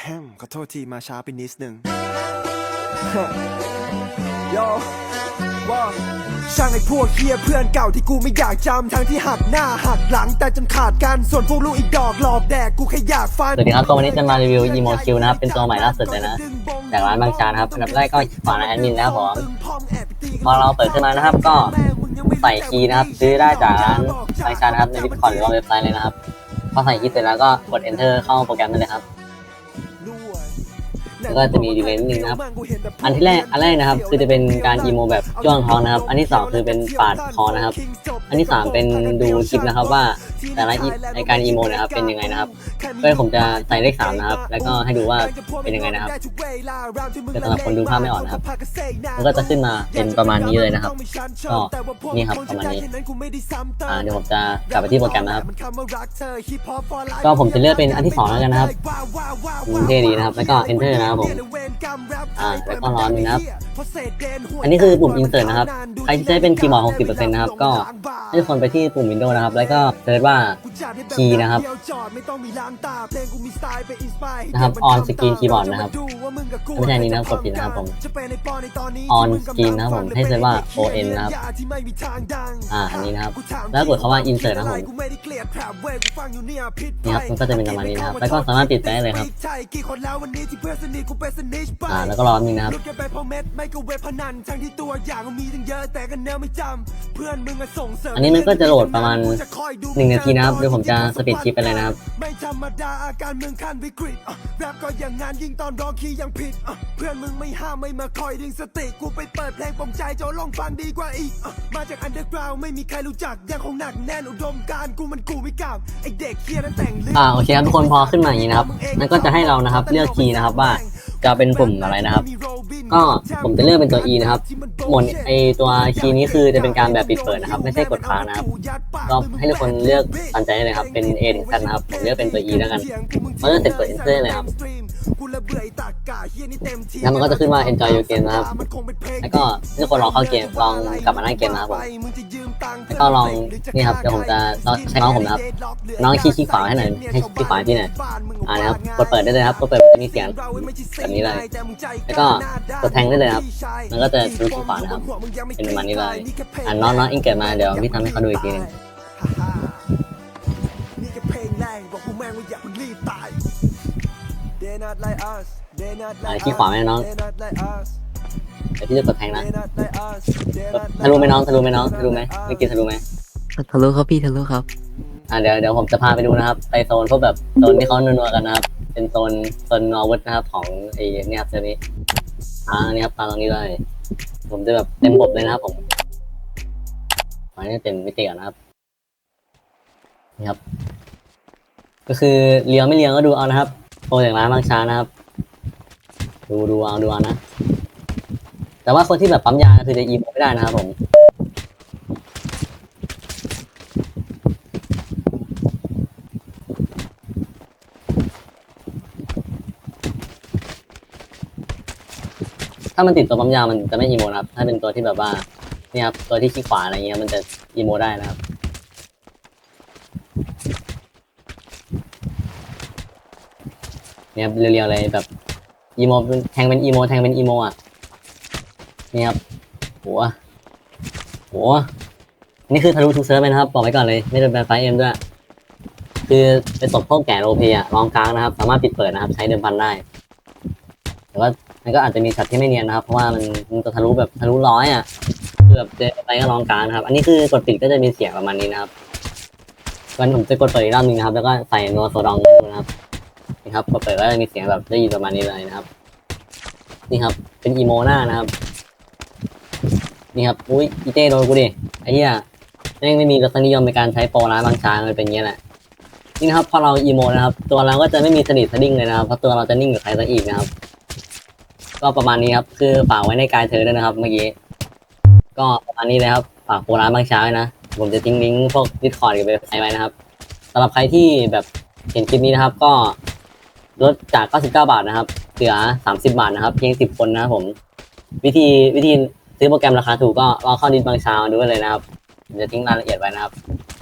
แฮมขอโทษทีมาช้าไปนิดนึง โยว่าช่างไอ้พวกเฮียเพื่อนเก่าที่กูไม่อยากจำทั้งที่หักหน้าหักหลังแต่จนขาดกันส่วนพวกลูกอีกดอกหลอกแดกกูแค่อยากฟันสวัสดีครับก็วันนี้จะมารีวิว Emo Q นะครับเป็นตัวใหม่ล่าสุดเลยนะจากร้านบางชานะครับอันดับแรกก็ฝากนะแอดมินนะครับผมพอเราเปิดขึ้นมานะครับก็ใส่คีย์นะครับซื้อได้จากร้านบางชานะครับในดิสคอร์ดหรือว่าเว็บไซต์เลยนะครับพอใส่คีย์เสร็จแล้วก็กด enter เข้าโปรแกรมได้เลยครับ แล้วก็จะมีดีเลย์นิดนึงนะครับ อันที่แรกอันแรกนะครับ คือจะเป็นการอีโมแบบจ้วงท้องนะครับ อันที่สองคือเป็นปาดคอนะครับ อันที่สามเป็นดูคลิปนะครับว่า แต่ละอีในการอีโมนะครับเป็นยังไงนะครับก็ผมจะใส่เลขสามนะครับ แล้วก็ให้ดูว่าเป็นยังไงนะครับแต่สำหรับคนดูภาพไม่ออกนะครับมันก็จะขึ้นมาเป็นประมาณนี้เลยนะครับก็นี่ครับประมาณนี้อ่าเดี๋ยวผมจะกลับไปที่โปรแกรมนะครับ ก็ผมจะเลือกเป็นอันที่สองแล้วกันนะครับอืมเท่ดีนะครับ แล้วก็ enter นะครับผมอ่าแล้วก็ร้อนนะครับอันนี้คือปุ่ม insert นะครับใครที่ใช้เป็นคีย์บอร์ด60%นะครับก็ให้ทุกคนไปที่ปุ่ม Windows นะครับ แล้วก็เซิร์ชว่าคีย์นะครับนะครับ on screen keyboard นะครับไม่ใช่อันนี้นะครับกดผิดนะครับผม on screen นะครับผมให้เซิร์ชว่า on นะครับอ่าอันนี้นะครับ แล้วกดคำว่า insert นะครับผมนี่ครับมันก็จะเป็นประมาณนี้นะครับแล้วก็สามารถปิดไปได้เลยครับอ่าแล้วก็รอหนึ่งนะครับอันนี้มันก็จะโหลดประมาณหนึ่งนาทีนะครับเดี๋ยวผมจะสปีดคลิปไปเลยนะครับไม่ธรรมดาอาการเมืองขั้นวิกฤตอะแรปก็อย่างงานยิ่งตอนร้องคีย์ยังผิดอะเพื่อนมึงไม่ห้ามไม่มาคอยดึงสติกูไปเปิดเพลงปลอมใจจะลองฟังดีกว่าอีกอะมาจากอันเดอร์กราวไม่มีใครรู้จักยังคงหนักแน่นอุดมการณ์กูมันกูไม่กล้าไอเด็กเฮียนั้นแต่งเรื่องอ่าโอเคครับทุกคนพอขึ้นมาอย่างนี้นะครับมันก็จะให้เรานะครับเลือกคีย์นะครับว่าจะเป็นปุ่มอะไรนะครับ ก็ผมจะเลือกเป็นตัว E นะครับหมดไอตัวคีย์นี้คือจะเป็นการแบบปิดเปิดนะครับ ไม่ใช่กดค้างนะครับ ก็ให้ทุกคนเลือกตันใจเลยครับ เป็น A ถึง Z นะครับ ผมเลือกเป็นตัว E แล้วกันเมื่อเสร็จกด enter เลยครับ แล้วมันก็จะขึ้นว่า enjoy your game นะครับแล้วก็ให้ทุกคนลองเข้าเกมลองกลับมาหน้าเกมนะครับผมแล้วก็ลองนี่ครับเดี๋ยวผมจะลองใช้น้องผมนะครับ น้องขี้ขี้ขวาให้หน่อยให้ขี้ขวาพี่หน่อยอ่านะครับกดเปิดได้เลยครับกดเปิดมันจะมีเสียงแบบนี้เลย แล้วก็กดแทงได้เลยครับมันก็จะรู้ขี้ขวานะครับเป็นประมาณนี้เลยอ่าน้องน้องอิงเกิดมาเดี๋ยวพี่ทำให้เขาดูอีกทีหนึง They not like us They not อ่า like ขี้ขวาไหมน้อง They not like us เดี๋ยวพี่จะกดแทงนะ They not like us They กด not ทะลุไหมน้องทะลุไหมน้องทะลุไหมไม่กินทะลุไหมทะลุครับพี่ทะลุครับอ่าเดี๋ยวเดี๋ยวผมจะพาไปดูนะครับไปโซนพวกแบบโซนที่เขานัวๆกันนะครับ เป็นโซนโซนนอร์วุฒนะครับของไอ้เนี่ยครับเซอร์นี้อ่านี่ครับตามตรงนี้เลย ผมจะแบบเต็มบบเลยนะครับผมอันนี้เต็มมิติก่อนนะครับนี่ครับ ก็คือเลี้ยวไม่เลี้ยวก็ดูเอานะครับ โปรจากร้านบางช้านะครับ ดูดูเอาดูเอานะ แต่ว่าคนที่แบบปั๊มยาคือจะอีโมไม่ได้นะครับผมถ้ามันติดตัวปั๊มยามันจะไม่อีโมนะครับ ถ้าเป็นตัวที่แบบว่านี่ครับตัวที่ขี้ขวาอะไรเงี้ยมันจะอีโมได้นะครับ เนี่ยครับเรียวๆเลยแบบอีโมแทงเป็นอีโมแทงเป็นอีโมอะนี่ครับหัวหัวนี่คือทะลุทุกเซิร์ฟเลยนะครับบอกไว้ก่อนเลยไม่ได้เป็นไฟเอ็มด้วย คือเป็นตบพวกแก่โรเพอะลองกลางนะครับ สามารถปิดเปิดนะครับ ใช้เดิมพันได้ แต่ว่ามันก็อาจจะมีช็อตที่ไม่เนียนนะครับ เพราะว่ามันมันจะทะลุแบบทะลุร้อยอะคือแบบเจอไปก็ลองกลางนะครับ อันนี้คือกดปิดก็จะมีเสียงประมาณนี้นะครับวันผมจะกดเปิดอีกรอบนึงนะครับ แล้วก็ใส่โนโซดองนะครับ นี่ครับพอเปิดก็จะมีเสียงแบบได้ยินประมาณนี้เลยนะครับ นี่ครับ เป็นอีโมหน้านะครับ นี่ครับอุ้ยอีเต้โดนกูดิไอ้เหี้ยแม่งไม่มีรสนิยมในการใช้โปรร้านบางช้างมันเป็นเงี้ยแหละนี่นะครับพอเราอีโมนะครับ ตัวเราก็จะไม่มีสนิทสดิ้งเลยนะครับเพราะตัวเราจะนิ่งกับใครซะอีกนะครับ ก็ประมาณนี้ครับ คือฝากไว้ในกายเธอด้วยนะครับ เมื่อกี้ก็ประมาณนี้เลยครับฝากโปรร้านบางช้างนะผมจะทิ้งลิงก์พวกดิสคอร์ดกับเว็บไซต์ไว้นะครับสำหรับใครที่แบบเห็นคลิปนี้นะครับ ก็ ลดจาก 99 บาทนะครับเหลือ 30 บาทนะครับ เพียง 10 คนนะครับผม วิธีวิธีซื้อโปรแกรมราคาถูกก็ลองเข้าดินบางชาดูไว้เลยนะครับผมจะทิ้งรายละเอียดไว้นะครับ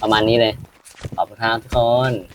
ประมาณนี้เลย ขอบคุณครับทุกคน